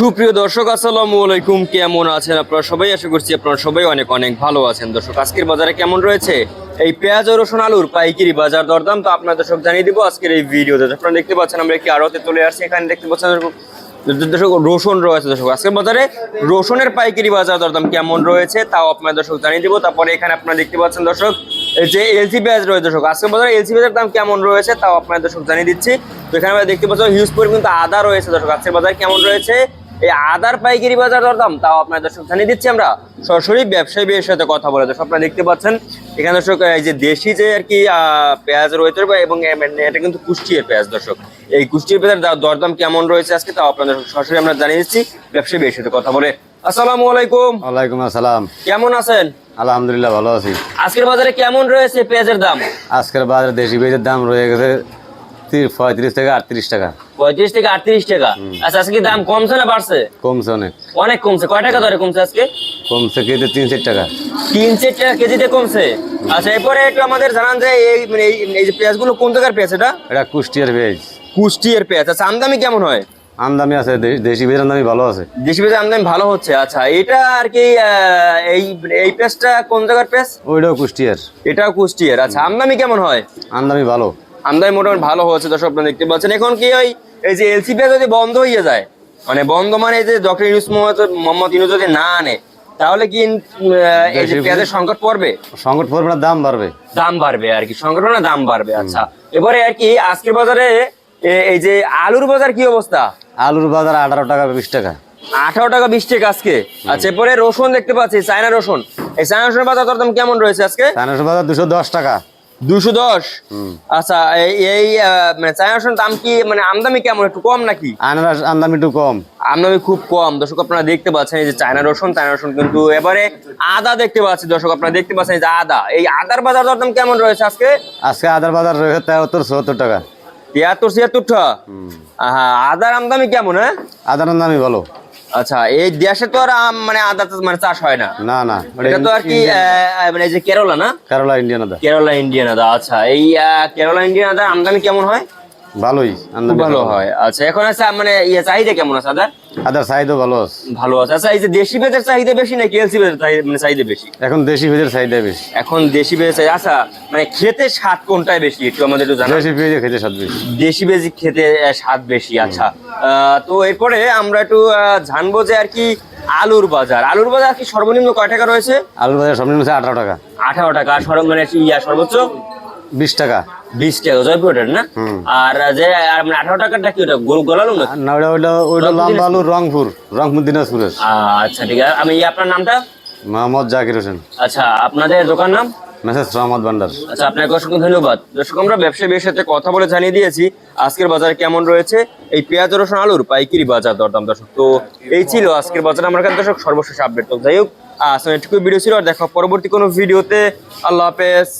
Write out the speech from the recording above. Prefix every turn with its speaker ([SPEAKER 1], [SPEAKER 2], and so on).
[SPEAKER 1] সুপ্রিয় দর্শক আসসালামু আলাইকুম। কেমন আছেন আপনারা সবাই? আশা করছি আপনারা সবাই অনেক অনেক ভালো আছেন। দর্শক আজকের বাজারে কেমন রয়েছে? এই পেঁয়াজ ও রসুন আলুর পাইকারি বাজার দরদাম তো আপনার দর্শক জানিয়ে দিব আজকের এই ভিডিওতে। আপনারা দেখতে পাচ্ছেন আমরা একটি আড়তে চলে আসছি। এখানে দেখতে পাচ্ছেন দর্শক, রসুন রয়েছে দর্শক। আজকের বাজারে রসুনের পাইকারি বাজার দরদাম কেমন রয়েছে তাও আপনার দর্শক জানিয়ে দিব। তারপরে এখানে আপনারা দেখতে পাচ্ছেন দর্শক যে এলসি পেঁয়াজ রয়েছে দর্শক। আজকের বাজারে এলসি পেঁয়াজের দাম কেমন রয়েছে তাও আপনার দর্শক জানিয়ে দিচ্ছি। তো এখানে আমরা দেখতে পাচ্ছি হিউজ পরিমাণ কিন্তু আদা রয়েছে দর্শক। আজকের বাজারে কেমন রয়েছে? এই আদার পাইকারি বাজার দরদাম তাও আপনার দর্শক জানিয়ে দিচ্ছি আমরা। সরাসরি ব্যবসায়ী ভাইয়ের সাথে কথা বলে দর্শক আপনারা দেখতে পাচ্ছেন এখানে দর্শক এই যে দেশি যে আর কি পেঁয়াজ রয়েছে এবং মানে এটা কিন্তু কুষ্টিয়ার পেঁয়াজ দর্শক। এই কুষ্টিয়ার পেঁয়াজের দরদাম কেমন রয়েছে আজকে তাও আপনাদের সরাসরি আমরা জানিয়ে দিচ্ছি ব্যবসায়ী ভাইয়ের সাথে কথা বলে। আসসালামু আলাইকুম।
[SPEAKER 2] ওয়ালাইকুম আসসালাম।
[SPEAKER 1] কেমন আছেন?
[SPEAKER 2] আলহামদুলিল্লাহ ভালো আছি।
[SPEAKER 1] আজকের বাজারে কেমন রয়েছে পেঁয়াজের দাম?
[SPEAKER 2] আজকের বাজারে দেশি পেঁয়াজের দাম রয়ে গেছে পঁয়ত্রিশ থেকে আটত্রিশ টাকা।
[SPEAKER 1] পঁয়ত্রিশ থেকে আটত্রিশ টাকা। আচ্ছা আজকে দাম কমছে না বাড়ছে?
[SPEAKER 2] কমছে অনেক।
[SPEAKER 1] অনেক কমছে। কয় টাকা দরে কমছে আজকে?
[SPEAKER 2] কমছে কেজি তিন চার টাকা।
[SPEAKER 1] তিন চার টাকা কেজিতে কমছে। আচ্ছা এরপরে একটু আমাদের জানান যে এই মানে এই যে পেঁয়াজগুলো কোন জায়গার পেঁয়াজ এটা?
[SPEAKER 2] এটা কুষ্টিয়ার পেঁয়াজ।
[SPEAKER 1] কুষ্টিয়ার পেঁয়াজ। আচ্ছা আমদানি কেমন হয়?
[SPEAKER 2] আমদামি আছে দেশি পেঁয়াজের আমদামি ভালো আছে।
[SPEAKER 1] দেশি পেঁয়াজ আমদানি ভালো হচ্ছে। আচ্ছা এটা আর কি এই এই পেঁয়াজটা কোন জায়গার পেঁয়াজ?
[SPEAKER 2] ওইটাও কুষ্টিয়ার।
[SPEAKER 1] এটাও কুষ্টিয়ার। আচ্ছা আমদানি কেমন হয়?
[SPEAKER 2] আমদামি ভালো।
[SPEAKER 1] আমদানি মোটামুটি ভালো হচ্ছে দর্শক আপনারা দেখতে পাচ্ছেন। এখন কি ওই এই যে এলসি পেঁয়াজ যদি বন্ধ হয়ে যায় মানে বন্ধ মানে এই যে ডক্টর ইউনুস মোহাম্মদ ইউনুস যদি না আনে তাহলে কি এই যে পেঁয়াজের সংকট পড়বে?
[SPEAKER 2] সংকট পড়বে না দাম বাড়বে।
[SPEAKER 1] দাম বাড়বে আর কি সংকট মানে দাম বাড়বে আচ্ছা। এবারে আর কি আজকের বাজারে এই যে আলুর বাজার কি অবস্থা?
[SPEAKER 2] আলুর বাজার আঠারো টাকা বিশ টাকা।
[SPEAKER 1] আঠারো টাকা বিশ টাকা আজকে। আচ্ছা এরপরে রসুন দেখতে পাচ্ছি চায়না রসুন। এই চায়না রসুনের বাজার দরদাম কেমন রয়েছে আজকে?
[SPEAKER 2] চানার বাজার দুশো দশ টাকা।
[SPEAKER 1] দুশো? দশ আচ্ছা এই মানে চায়না দাম কি মানে আমদানি কেমন একটু কম নাকি?
[SPEAKER 2] আনারস আমদামি একটু কম।
[SPEAKER 1] আমদানি খুব কম। দর্শক আপনারা দেখতে পাচ্ছেন এই যে চায়না রসুন চায়না রসুন কিন্তু এবারে আদা দেখতে পাচ্ছি। দর্শক আপনারা দেখতে পাচ্ছেন যে আদা। এই আদার বাজার দরদাম কেমন রয়েছে আজকে?
[SPEAKER 2] আজকে আদার বাজার রয়েছে তেরোত্তর চুয়াত্তর টাকা।
[SPEAKER 1] তিয়াত্তর ছিয়াত্তর টাকা হ্যাঁ আদার আমদানি কেমন হ্যাঁ?
[SPEAKER 2] আদার দামি ভালো।
[SPEAKER 1] আচ্ছা এই দেশে তো আর আম- মানে আদা মানে চাষ হয় না।
[SPEAKER 2] না না
[SPEAKER 1] এটা তো আর কি মানে এই যে কেরলা না?
[SPEAKER 2] কেরলা ইন্ডিয়ান আদা।
[SPEAKER 1] কেরলা ইন্ডিয়ান আদা আচ্ছা এই কেরলা ইন্ডিয়ান আদা আমদানি কেমন হয়?
[SPEAKER 2] ভালোই
[SPEAKER 1] ভালো হয়। আচ্ছা এখন আছে মানে ইয়ে চাহিদা কেমন আছে আদার?
[SPEAKER 2] আদার চাহিদা ভালো আছে।
[SPEAKER 1] ভালো আছে। আচ্ছা এই যে দেশি চাহিদা বেশি নাকি এলসি মানে চাহিদা বেশি?
[SPEAKER 2] এখন দেশি চাহিদা বেশি।
[SPEAKER 1] এখন দেশি চাই- আচ্ছা মানে খেতে স্বাদ কোনটাই বেশি? একটু আমাদের একটু জানা
[SPEAKER 2] দেশি খেতে স্বাদ বেশি।
[SPEAKER 1] দেশি পেঁয়াজ খেতে স্বাদ বেশি আচ্ছা। আহ, তো এরপরে আমরা একটু জানব যে আর কি আলুর বাজার। আলুর বাজার কি সর্বনিম্ন কয় টাকা রয়েছে?
[SPEAKER 2] আলুর বাজার সর্বনিম্ন আঠারো টাকা।
[SPEAKER 1] আঠারো টাকা। আর সর্ব মানে ইয়া সর্বোচ্চ?
[SPEAKER 2] বিশ টাকা।
[SPEAKER 1] বিশ টাকা জয়পুরের না? আর যে মানে আঠারো টাকাটা কি ওটা গোলালো
[SPEAKER 2] না ওইটা ওইটা ওইটা লম্বা আলু রংপুর রংপুর দিনাজপুরের।
[SPEAKER 1] আচ্ছা ঠিক আছে। আমি আপনার নামটা?
[SPEAKER 2] মোহাম্মদ জাকির হোসেন।
[SPEAKER 1] আচ্ছা আপনাদের দোকান নাম?
[SPEAKER 2] মেসেজ রহমদ ভান্ডার।
[SPEAKER 1] আচ্ছা আপনাকে অসংখ্য ধন্যবাদ। দর্শক আমরা ব্যবসায়ীর সাথে কথা বলে জানিয়ে দিয়েছি আজকের বাজার কেমন রয়েছে? এই পেঁয়াজ রসুন আলুর পাইকারি বাজার দরদাম দর্শক। তো এই ছিল আজকের বাজার। আমার কাছে দর্শক সর্বশেষ আপডেট তো যাই হোক আসলে এটুকু ভিডিও ছিল আর দেখা পরবর্তী কোনো ভিডিওতে। আল্লাহ হাফেজ।